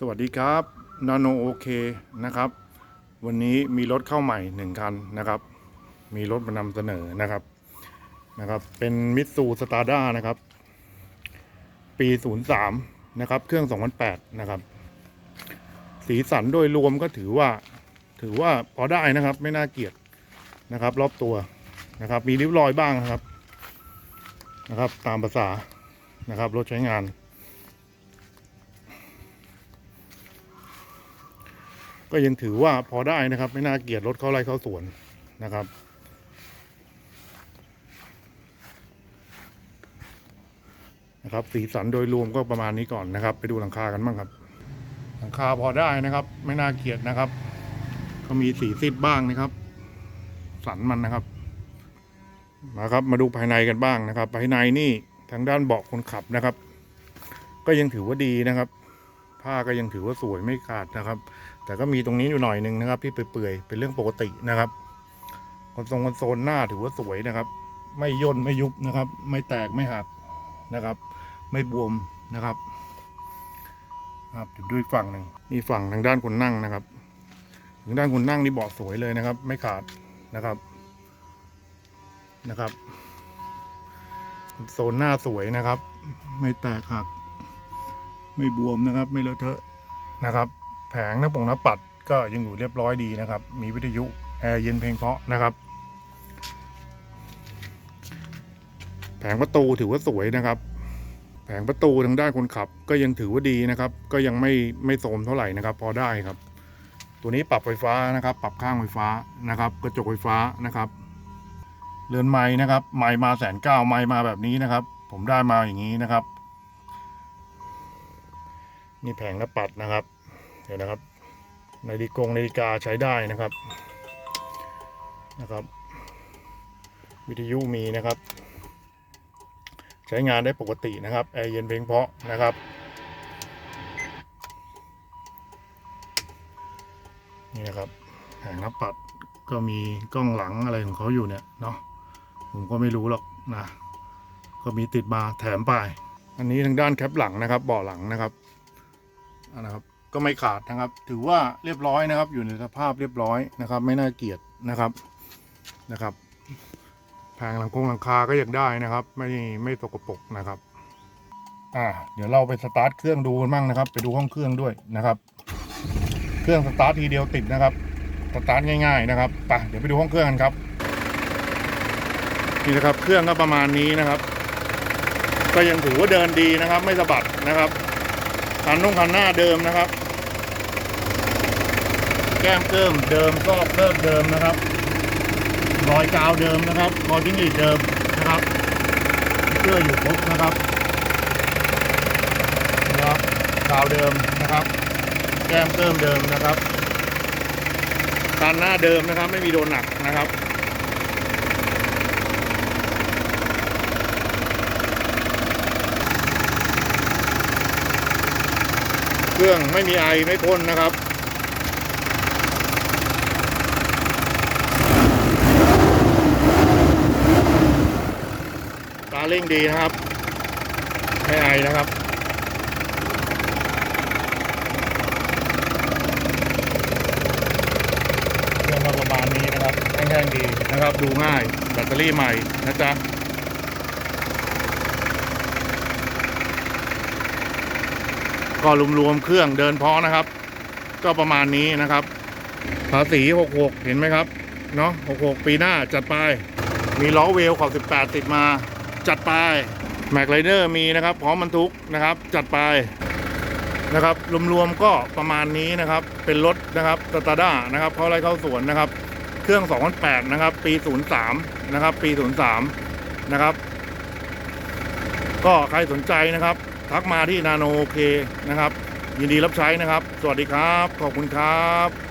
สวัสดีครับนาโนโอเคนะครับ วันนี้มีรถเข้าใหม่หนึ่งคันนะครับ มีรถมานำเสนอนะครับนะครับ เป็นมิตซูสตาร์ด้านะครับ ปี 03 นะครับ เครื่อง 2008 นะครับ สีสันโดยรวมก็ถือว่า ถือว่าพอได้นะครับ ไม่น่าเกลียดนะครับ รอบตัวนะครับ มีริ้วรอยบ้างนะครับนะครับ ตามภาษานะครับ รถใช้งาน ก็ยังถือว่าพอได้นะครับ ไม่น่าเกลียดรถเข้าไร่เข้าสวนนะครับ นะครับ สีสันโดยรวมก็ประมาณนี้ก่อนนะครับ ไปดูหลังคากันบ้างครับ หลังคาพอได้นะครับ ไม่น่าเกลียดนะครับ ก็มีสีซีดบ้างนะครับ สันมันนะครับมาครับ มาดูภายในกันบ้างนะครับ ภายในนี่ทางด้านเบาะคนขับนะครับ ก็ยังถือว่าดีนะครับ ผ้าก็ยังถือว่าสวยไม่ขาดนะครับ แต่ก็มีตรงนี้อยู่หน่อยหนึ่งนะครับ ที่เปื่อยๆเป็นเรื่องปกตินะครับคอนโซลคอนโซลหน้าถือว่าสวยนะครับ ไม่ย่นไม่ยุบนะครับ ไม่แตกไม่หักนะครับ ไม่บวมนะครับครับดี๋ยวดูอีกฝั่งหนึ่งนี่ฝั่งทางด้านคนนั่งนะครับทางด้านคนนั่งนี่เบาะสวยเลยนะครับ ไม่ขาดนะครับนะครับโซลหน้าสวยนะครับ ไม่แตกหัก ไม่บวมนะครับ ไม่เลอะเทอะนะครับ แผงหน้าปงหน้าปัดก็ยังอยู่เรียบร้อยดีนะครับ มีวิทยุแอร์เย็นเพลงเพราะนะครับ แผงประตูถือว่าสวยนะครับ แผงประตูทางด้านคนขับก็ยังถือว่าดีนะครับ ก็ยังไม่ไม่โทรมเท่าไหร่นะครับ พอได้ครับ ตัวนี้ปรับไฟฟ้านะครับ ปรับข้างไฟฟ้านะครับ กระจกไฟฟ้านะครับเรือนไม้นะครับ ไม้มาแสนเก้าไม้มาแบบนี้นะครับ ผมได้มาอย่างนี้นะครับ นี่แผงหน้าปัดนะครับเดี๋ยวนะครับนาฬิกงนาฬิกาใช้ได้นะครับนะครับ วิทยุมีนะครับ ใช้งานได้ปกตินะครับแอร์เย็นเพลงเพาะนะครับนี่นะครับแผงหน้าปัดก็มีกล้องหลังอะไรของเขาอยู่เนี่ยเนาะผมก็ไม่รู้หรอกนะก็มีติดมาแถมไป อันนี้ทางด้านแคปหลังนะครับเบาะหลังนะครับ นะครับ ก็ไม่ขาดนะครับ ถือว่าเรียบร้อยนะครับ อยู่ในสภาพเรียบร้อยนะครับ ไม่น่าเกลียดนะครับนะครับแผงหลังคงหลังคาก็ยังได้นะครับ ไม่ไม่ตกปรกนะครับอ่าเดี๋ยวเราไปสตาร์ทเครื่องดูกันบ้างนะครับ ไปดูห้องเครื่องด้วยนะครับ เครื่องสตาร์ททีเดียวติดนะครับสตาร์ทง่าย ๆนะครับไปเดี๋ยวไปดูห้องเครื่องกันครับนี่นะครับ เครื่องก็ประมาณนี้นะครับ ก็ยังถือว่าเดินดีนะครับ ไม่สะบัดนะครับ คันนุ่งคันหน้าเดิมนะครับ แก้มเกิมเดิมซอกเลิกเดิมนะครับ รอยกาวเดิมนะครับรอยจิ้งหรีดเดิมนะครับเสื้ออยู่ครบนะครับนะครับกาวเดิมนะครับ แก้มเกิมเดิมนะครับคันหน้าเดิมนะครับ ไม่มีโดนหนักนะครับ เครื่องไม่มีไอไม่พ่นนะครับตาเร่งดีนะครับ ไม่ไอนะครับเครื่องก็ประมาณนี้นะครับแห้งๆดีนะครับ ดูง่ายแบตเตอรี่ใหม่นะจ๊ะ ก็รวมๆเครื่องเดินเพาะนะครับ ก็ประมาณนี้นะครับ ภาษี66 เห็นไหมครับเนาะ66 ปีหน้าจัดไป มีล้อเวลขอบ18 ติดมา จัดไปแม็กไรเดอร์มีนะครับ พร้อมบรรทุกนะครับ จัดไปนะครับรวมๆก็ประมาณนี้นะครับ เป็นรถนะครับสตาร์ด้านะครับเข้าไรเข้าสวนนะครับ เครื่อง2008นะครับ ปี 03 นะครับ ปี 03 นะครับ ก็ใครสนใจนะครับ ทักมาที่นาโนโอเคนะครับ ยินดีรับใช้นะครับ สวัสดีครับ ขอบคุณครับ